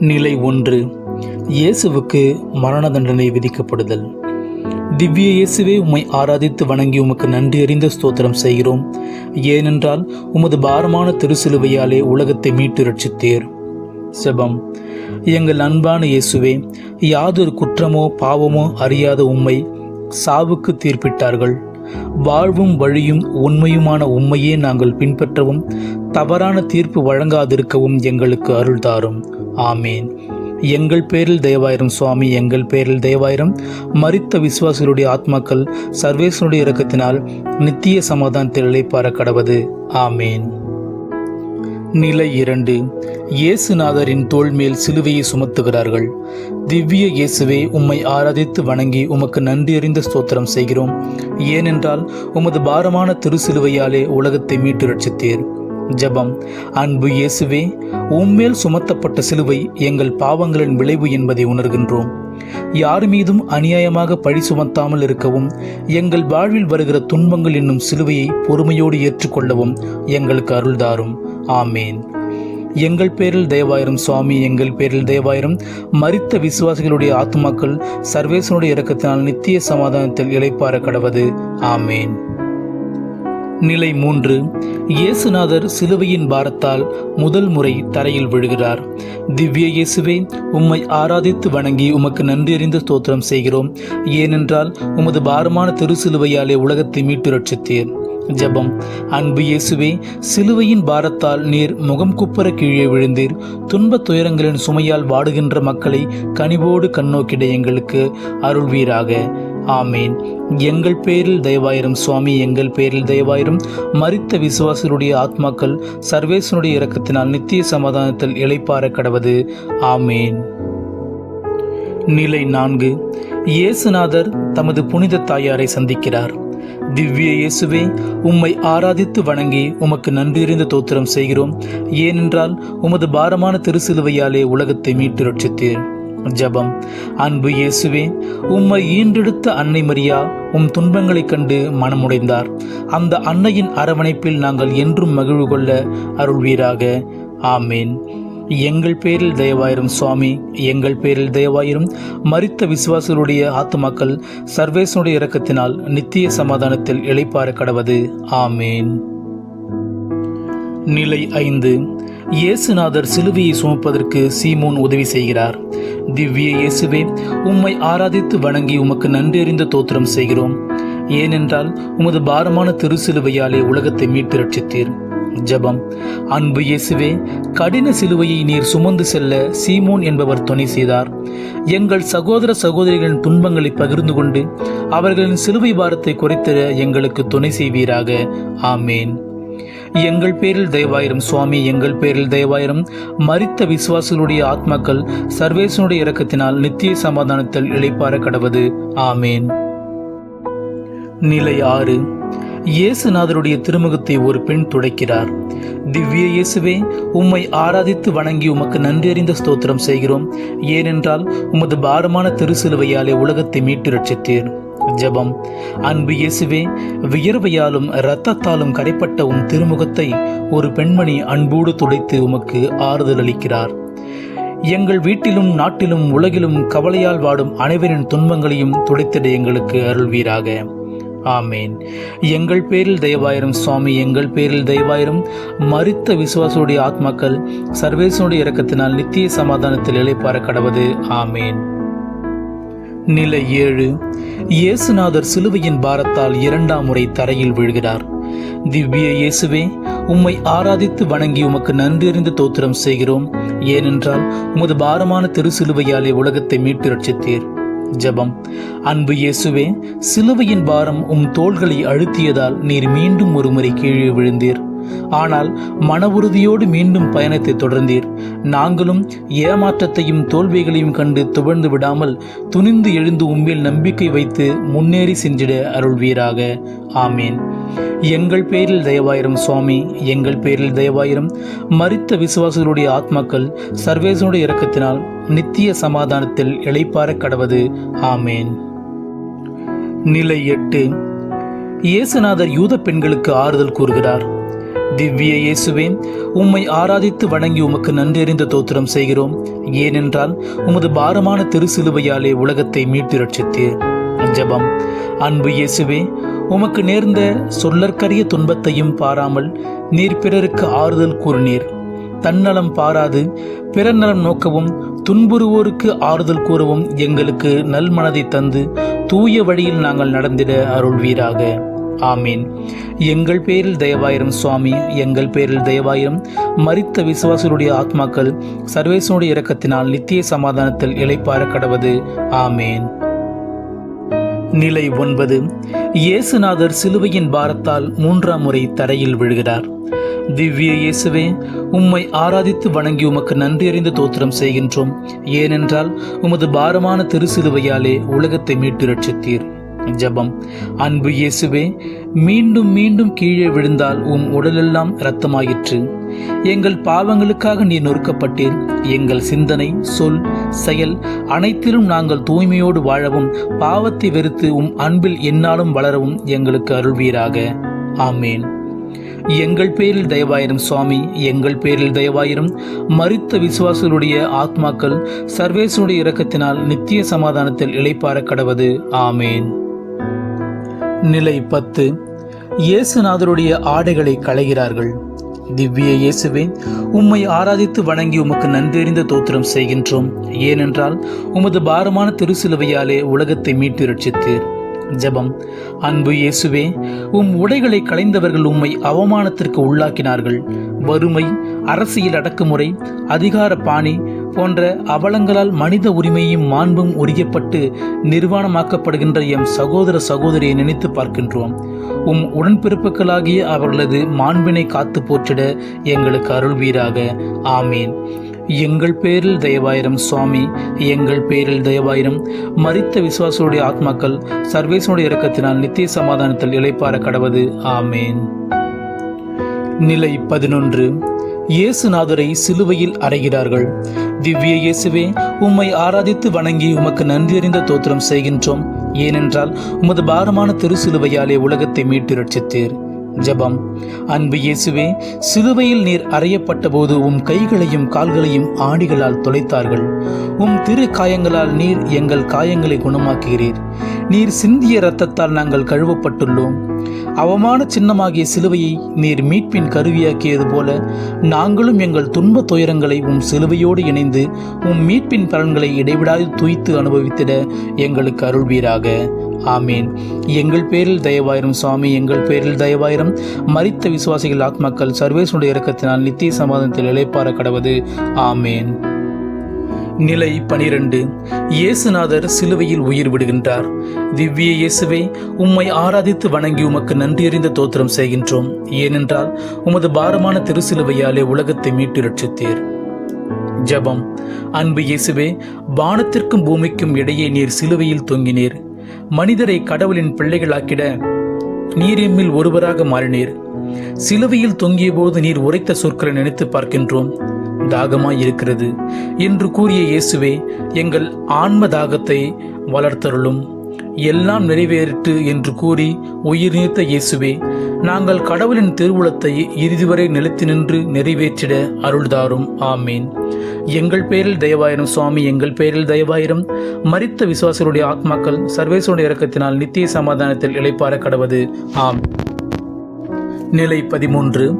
நிலை ஒன்று. இயேசுவுக்கு மரண தண்டனை விதிக்கப்படுதல். திவ்ய இயேசுவே உம்மை ஆராதித்து வணங்கி உமக்கு நன்றி அறிந்த ஸ்தோத்திரம் செய்கிறோம். ஏனென்றால் உமது பாரமான திருசிலுவையாலே உலகத்தை மீட்டு ரட்சித்தீர் செபம். எங்கள் அன்பான இயேசுவே யாதொரு குற்றமோ பாவமோ அறியாத உம்மை சாவுக்கு தீர்ப்பிட்டார்கள். வாழ்வும் வழியும் உண்மையுமான உண்மையே நாங்கள் பின்பற்றவும் தவறான தீர்ப்பு வழங்காதிருக்கவும் எங்களுக்கு அருள் தாரும். ஆமேன். எங்கள் பேரில் தேவாயிரம் சுவாமி எங்கள் பேரில் தேவாயிரம் மரித்த விசுவாசிகளுடைய ஆத்மாக்கள் சர்வேசனுடைய இறக்கத்தினால் நித்திய சமாதானத்தில் இழைப்பார கடவது. ஆமேன். நிலை இரண்டு. இயேசுநாதரின் தோல் மேல் சிலுவையை சுமத்துகிறார்கள். திவ்ய இயேசுவே உம்மை ஆராதித்து வணங்கி உமக்கு நன்றியறிந்த ஸ்தோத்திரம் செய்கிறோம். ஏனென்றால் உமது பாரமான திருசிலுவையாலே உலகத்தை மீட்டு ரட்சித்தீர். ஜெபம். அன்பு இயேசுவே உம்மேல் சுமத்தப்பட்ட சிலுவை எங்கள் பாவங்களின் விளைவு என்பதை உணர்கின்றோம். யார் மீதும் அநியாயமாக பழி சுமத்தாமல் இருக்கவும் எங்கள் வாழ்வில் வருகிற துன்பங்கள் என்னும் சிலுவையை பொறுமையோடு ஏற்றுக்கொள்ளவும் எங்களுக்கு அருள்தாரும் ஆமேன். எங்கள் பேரில் தேவாயிரம் சுவாமி எங்கள் பேரில் தேவாயிரம் மரித்த விசுவாசிகளுடைய ஆத்மாக்கள் சர்வேசனுடைய இறக்கத்தினால் நித்திய சமாதானத்தில் இளைப்பார கடவது. ஆமேன். நிலை மூன்று. இயேசுநாதர் சிலுவையின் பாரத்தால் முதல் முறை தரையில் விழுகிறார். திவ்ய இயேசுவே உம்மை ஆராதித்து வணங்கி உமக்கு நன்றியறிந்து ஸ்தோத்திரம் செய்கிறோம். ஏனென்றால் உமது பாரமான திருசிலுவையாலே உலகத்தை மீட்டு ரட்சித்தீர். ஜெபம். அன்பு இயேசுவே சிலுவையின் பாரத்தால் நீர் முகம் குப்புற கீழே விழுந்தீர். துன்பத் துயரங்களின் சுமையால் வாடுகின்ற மக்களை கனிவோடு கண்ணோக்கிட எங்களுக்கு அருள்வீராக. ஆமேன். எங்கள் பேரில் தயவாயிரும் சுவாமி எங்கள் பேரில் தயவாயிரும். மரித்த விசுவாசருடைய ஆத்மாக்கள் சர்வேசனுடைய இரக்கத்தினால் நித்திய சமாதானத்தில் இழைப்பார கடவது. ஆமேன். நிலை நான்கு. இயேசுநாதர் தமது புனித தாயாரை சந்திக்கிறார். திவ்ய இயேசுவே உம்மை ஆராதித்து வணங்கி உமக்கு நன்றியறிந்த தோத்திரம் செய்கிறோம். ஏனென்றால் உமது பாரமான திருசிலுவையாலே உலகத்தை மீட்டு ரட்சித்தீர். ஜபம். அன்பு இயேசுவே உம்மை ஈன்றெடுத்த அன்னை மரியா உம் துன்பங்களைக் கண்டு மனமுடைந்தார். அந்த அன்னையின் அரவணைப்பில் நாங்கள் என்றும் மகிழ்வு கொள்ள அருள்வீராக. ஆமேன். எங்கள் பேரில் தயவாயிரும் சுவாமி எங்கள் பேரில் தயவாயிரும் மரித்த விசுவாசிகளுடைய ஆத்துமாக்கள் சர்வேசனுடைய இரக்கத்தினால் நித்திய சமாதானத்தில் இழைப்பார கடவது. ஆமேன். நிலை ஐந்து. இயேசுநாதர் சிலுவையை சுமப்பதற்கு சீமோன் உதவி செய்கிறார். திவ்ய இயேசுவே உம்மை ஆராதித்து வணங்கி உமக்கு நன்றறிந்த தோத்திரம் செய்கிறோம். ஏனென்றால் உமது பாரமான திருசிலுவையாலே உலகத்தை மீட்டு ரட்சித்தீர் ஜபம். அன்பு இயேசுவே கடின சிலுவையை நீர் சுமந்து செல்ல சீமோன் என்பவர் துணை செய்தார். எங்கள் சகோதர சகோதரிகளின் துன்பங்களை பகிர்ந்து கொண்டு அவர்களின் சிலுவை பாரத்தை குறைத்திட எங்களுக்கு துணை செய்வீராக. ஆமேன். எங்கள் பேரில் தயவாயிரம் சுவாமி எங்கள் பேரில் தயவாயிரம். மரித்த விசுவாசிகளுடைய ஆத்மாக்கள் சர்வேசனுடைய இறக்கத்தினால் நித்திய சமாதானத்தில் இழைப்பார கடவது. ஆமேன். நிலை ஆறு. இயேசுநாதருடைய திருமுகத்தை ஒரு பெண் துடைக்கிறார். திவ்ய இயேசுவே உம்மை ஆராதித்து வணங்கி உமக்கு நன்றி அறிந்த ஸ்தோத்திரம் செய்கிறோம். ஏனென்றால் உமது பாரமான திருசிலுவையாலே உலகத்தை மீட்டு ரட்சித்தீர். ஜபம். அன்பு இயேசுவே வியர்வையாலும் இரத்தத்தாலும் கரைப்பட்ட உன் திருமுகத்தை ஒரு பெண்மணி அன்போடு துடைத்து உமக்கு ஆறுதல் அளிக்கிறார். எங்கள் வீட்டிலும் நாட்டிலும் உலகிலும் கவலையால் வாடும் அனைவரின் துன்பங்களையும் துடைத்திட எங்களுக்கு அருள்வீராக. ஆமேன். எங்கள் பேரில் தெய்வாயிரம் சுவாமி எங்கள் பேரில் தெய்வாயிரம் மறித்த விசுவாசுடைய ஆத்மாக்கள் சர்வேசனுடைய இறக்கத்தினால் நித்திய சமாதானத்தில் இழைப்பார கடவது. ஆமேன். நிலை ஏழு. இயேசுநாதர் சிலுவையின் பாரத்தால் இரண்டாம் முறை தரையில் விழுகிறார். திவ்ய இயேசுவே உம்மை ஆராதித்து வணங்கி உமக்கு நன்றியறிந்து தோத்திரம் செய்கிறோம். ஏனென்றால் உமது பாரமான திருசிலுவையாலே உலகத்தை மீட்டு ரட்சித்தீர் ஜபம். அன்பு இயேசுவே சிலுவையின் பாரம் உம் தோள்களை அழுத்தியதால் நீர் மீண்டும் ஒருமுறை கீழே விழுந்தீர். ஆனால் மன உறுதியோடு மீண்டும் பயணத்தை தொடர்ந்தீர். நாங்களும் ஏமாற்றத்தையும் தோல்விகளையும் கண்டு துவழ்ந்து விடாமல் துணிந்து எழுந்து உண்மையில் நம்பிக்கை வைத்து முன்னேறி சென்றிட அருள்வீராக. ஆமேன். எங்கள் பேரில் தயவாயிரம் சுவாமி எங்கள் பேரில் தயவாயிரம் மறித்த விசுவாசிகளுடைய ஆத்மாக்கள் சர்வேசனுடைய இறக்கத்தினால் நித்திய சமாதானத்தில் இழைப்பார கடவது. ஆமேன். நிலை எட்டு. இயேசுநாதர் யூத பெண்களுக்கு ஆறுதல் கூறுகிறார். திவ்ய இயேசுவே உம்மை ஆராதித்து வணங்கி உமக்கு நன்றறிந்த தோத்திரம் செய்கிறோம். ஏனென்றால் உமது பாரமான திருசிலுவையாலே உலகத்தை மீட்டு ரட்சித்தீர் ஜபம். அன்பு இயேசுவே உமக்கு நேர்ந்த சொல்லற்கரிய துன்பத்தையும் பாராமல் நீர் பிறருக்கு ஆறுதல் கூறினீர் தன்னலம் பாராது பிறர் நலம் நோக்கவும் துன்புறுவோருக்கு ஆறுதல் கூறவும் எங்களுக்கு நல்மனதை தந்து தூய வழியில் நாங்கள் நடந்திட அருள்வீராக. ஆமீன். எங்கள் பேரில் தயவாயிரம் சுவாமி எங்கள் பேரில் தயவாயிரம் மரித்த விசுவாசருடைய ஆத்மாக்கள் சர்வேசனுடைய இரக்கத்தினால் நித்திய சமாதானத்தில் இழைப்பார கடவது. ஆமேன். நிலை ஒன்பது. இயேசுநாதர் சிலுவையின் பாரத்தால் மூன்றாம் முறை தரையில் விழுகிறார். திவ்ய இயேசுவே உம்மை ஆராதித்து வணங்கி உமக்கு நன்றி அறிந்து தோத்திரம் செய்கின்றோம். ஏனென்றால் உமது பாரமான திருசிலுவையாலே உலகத்தை மீட்டு ரட்சித்தீர். ஜபம். அன்பு இயேசுவே மீண்டும் மீண்டும் கீழே விழுந்தால் உம் உடலெல்லாம் இரத்தமாயிற்று. எங்கள் பாவங்களுக்காக நீ நொறுக்கப்பட்டீர். எங்கள் சிந்தனை சொல் செயல் அனைத்திலும் நாங்கள் தூய்மையோடு வாழவும் பாவத்தை வெறுத்து உம் அன்பில் என்னாலும் வளரவும் எங்களுக்கு அருள்வீராக. ஆமேன். எங்கள் பேரில் தயவாயிரும் சுவாமி எங்கள் பேரில் தயவாயிரும் மறித்த விசுவாசிகளுடைய ஆத்மாக்கள் சர்வேசனுடைய இரக்கத்தினால் நித்திய சமாதானத்தில் இளைப்பார கடவது. ஆமேன். நிலை பத்து. இயேசுநாதருடைய ஆடைகளை களைகிறார்கள். திவ்ய இயேசுவே உம்மை ஆராதித்து வணங்கி உமக்கு நன்றெறிந்த தோத்திரம் செய்கின்றோம். ஏனென்றால் உமது பாரமான திருசிலுவையாலே உலகத்தை மீட்டு ரட்சித்தீர் ஜெபம். அன்பு இயேசுவே உம் உடைகளை களைந்தவர்கள் உம்மை அவமானத்திற்கு உள்ளாக்கினார்கள். வறுமை அரசியல் அடக்குமுறை அதிகார பாணி போன்ற அவலங்களால் மனித உரிமையும் மாண்பும் உரியப்பட்டு நிர்வாணமாக்கப்படுகின்ற எம் சகோதர சகோதரியை நினைத்து பார்க்கின்றோம். உம் உடன்பிறப்புகளாகிய அவர்களது மாண்பினை காத்து போற்றிட எங்களுக்கு அருள்வீராக. ஆமீன். எங்கள் பேரில் தயவாயிரம் சுவாமி எங்கள் பேரில் தயவாயிரம். மறித்த விசுவாசருடைய ஆத்மாக்கள் சர்வேசனுடைய இறக்கத்தினால் நித்திய சமாதானத்தில் இளைப்பார கடவது. ஆமேன். நிலை பதினொன்று. இயேசுநாதரை சிலுவையில் அறைகிறார்கள் திவ்ய இயேசுவே உம்மை ஆராதித்து வணங்கி உமக்கு நன்றியறிந்த தோத்திரம் செய்கின்றோம். ஏனென்றால் உமது பாரமான திருசிலுவையாலே உலகத்தை மீட்டு ரட்சித்தீர். ஜெபம். அன்பு இயேசுவே சிலுவையில் நீர் அறையப்பட்ட போது உம் கைகளையும் கால்களையும் ஆடிகளால் தொலைத்தார்கள். உம் திரு காயங்களால் நீர் எங்கள் காயங்களை குணமாக்குகிறீர். நீர் சிந்திய இரத்தத்தால் நாங்கள் கழுவப்பட்டுள்ளோம். அவமான சின்னமாகிய சிலுவையை நீர் மீட்பின் கருவியாக்கியது போல நாங்களும் எங்கள் துன்ப துயரங்களை உம் சிலுவையோடு இணைந்து உம் மீட்பின் பலன்களை இடைவிடாது துய்த்து அனுபவித்திட எங்களுக்கு அருள்வீராக. ஆமீன். எங்கள் பேரில் தயவாயிரம் சுவாமி எங்கள் பேரில் தயவாயிரம். மறித்த விசுவாசிகள் ஆத்மாக்கள் சர்வேசனுடைய இறக்கத்தினால் நித்திய சமாதானத்தில் இளைப்பார கடவது. ஆமேன். நிலை பனிரெண்டு. இயேசுநாதர் சிலுவையில் உயிர் விடுகின்றார். திவ்ய இயேசுவை உம்மை ஆராதித்து வணங்கி உமக்கு நன்றியறிந்த தோத்திரம் செய்கின்றோம். ஏனென்றால் உமது பாரமான திருசிலுவையாலே உலகத்தை மீட்டு ரட்சித்தீர் ஜெபம். அன்பு இயேசுவே வானத்திற்கும் பூமிக்கும் இடையே நீர் சிலுவையில் தொங்கினீர். மனிதரை கடவுளின் பிள்ளைகளாக்கிட நீர் எம்மில் ஒருவராக மாறினீர். சிலுவையில் தொங்கிய போது நீர் உரைத்த சொற்களை நினைத்து பார்க்கின்றோம். தாகமாய் இருக்கிறது என்று கூறிய இயேசுவே எங்கள் ஆன்ம தாகத்தை வளர்த்தருளும். எல்லாம் நிறைவேறிட்டு என்று கூறி உயிர் நீர்த்த இயேசுவே நாங்கள் கடவுளின் திருவுளத்தை இறுதி வரை நிலைத்து நின்று நிறைவேற்றிட அருள்தாரும். ஆமீன். எங்கள் பேரில் தயவாயிரம் சுவாமி எங்கள் பேரில் தயவாயிரம். மரித்த விசுவாசருடைய ஆத்மாக்கள் சர்வேசனுடைய இறக்கத்தினால் நித்திய சமாதானத்தில் இழைப்பார கடவது. ஆம். நிலை பதிமூன்று.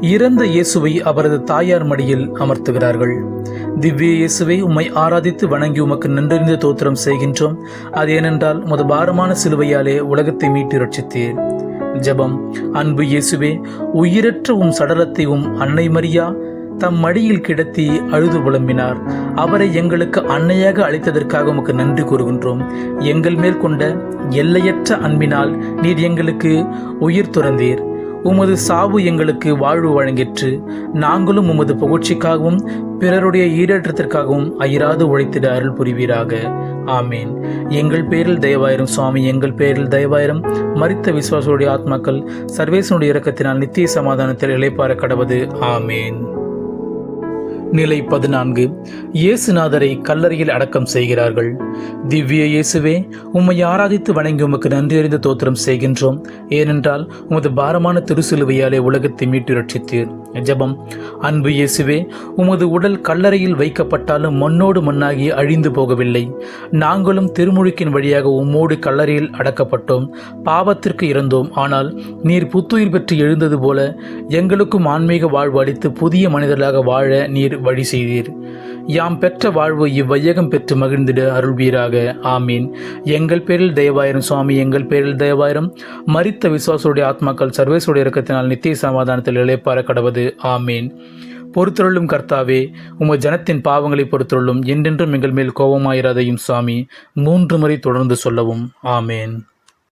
இறந்த இயேசுவை அவரது தாயார் மடியில் அமர்த்துகிறார்கள். திவ்ய இயேசுவை உம்மை ஆராதித்து வணங்கி உமக்கு நன்றறிந்த தோத்திரம் செய்கின்றோம். அது ஏனென்றால் உமது பாரமான சிலுவையாலே உலகத்தை மீட்டு ரட்சித்தீர் ஜெபம். அன்பு இயேசுவே உயிரற்ற உம் சடலத்தை உம் அன்னை மரியா தம் மடியில் கிடத்தி அழுது புலம்பினார். அவரை எங்களுக்கு அன்னையாக அளித்ததற்காக உமக்கு நன்றி கூறுகின்றோம். எங்கள் மேல் கொண்ட எல்லையற்ற அன்பினால் நீர் எங்களுக்கு உயிர் துறந்தீர். உமது சாவு எங்களுக்கு வாழ்வு வழங்கிற்று. நாங்களும் உமது புகழ்ச்சிக்காகவும் பிறருடைய ஈடேற்றத்திற்காகவும் அயிராது உழைத்திட அருள் புரிவீராக ஆமீன். எங்கள் பேரில் தயவாயிரம் சுவாமி எங்கள் பேரில் தயவாயிரம் மறித்த விசுவாசனுடைய ஆத்மாக்கள் சர்வேசனுடைய இறக்கத்தினால் நித்திய சமாதானத்தில் இழைப்பார கடவது. ஆமீன். நிலை பதினான்கு. இயேசுநாதரை கல்லறையில் அடக்கம் செய்கிறார்கள். திவ்ய இயேசுவே உம்மை ஆராதித்து வணங்கி உமக்கு நன்றி அறிந்த தோத்திரம் செய்கின்றோம். ஏனென்றால் உமது பாரமான திருசிலுவையாலே உலகத்தை மீட்டு ரட்சித்தீர். ஜபம். அன்பு இயேசுவே உமது உடல் கல்லறையில் வைக்கப்பட்டாலும் மண்ணோடு மண்ணாகி அழிந்து போகவில்லை. நாங்களும் திருமுழுக்கின் வழியாக உம்மோடு கல்லறையில் அடக்கப்பட்டோம். பாவத்திற்கு இறந்தோம். ஆனால் நீர் புத்துயிர் பெற்று எழுந்தது போல எங்களுக்கும் ஆன்மீக வாழ்வு அளித்து புதிய மனிதர்களாக வாழ நீர் வழி செய்தீர். யாம் பெற்ற வாழ்வு இவ்வையகம் பெற்று மகிழ்ந்திட அருள்வீராக. ஆமீன். எங்கள் பேரில் தயவாயிரம் சுவாமி எங்கள் பேரில் தயவாயிரம். மறித்த விசுவாசுடைய ஆத்மாக்கள் சர்வேசுடைய இறக்கத்தினால் நித்திய சமாதானத்தில் இழைப்பார கடவது. ஆமீன். பொறுத்தருளும் கர்த்தாவே உமது ஜனத்தின் பாவங்களை பொறுத்தருளும் என்றென்றும் எங்கள் மேல் கோபமாயிராதையும் சாமி மூன்று முறை தொடர்ந்து சொல்லவும். ஆமேன்.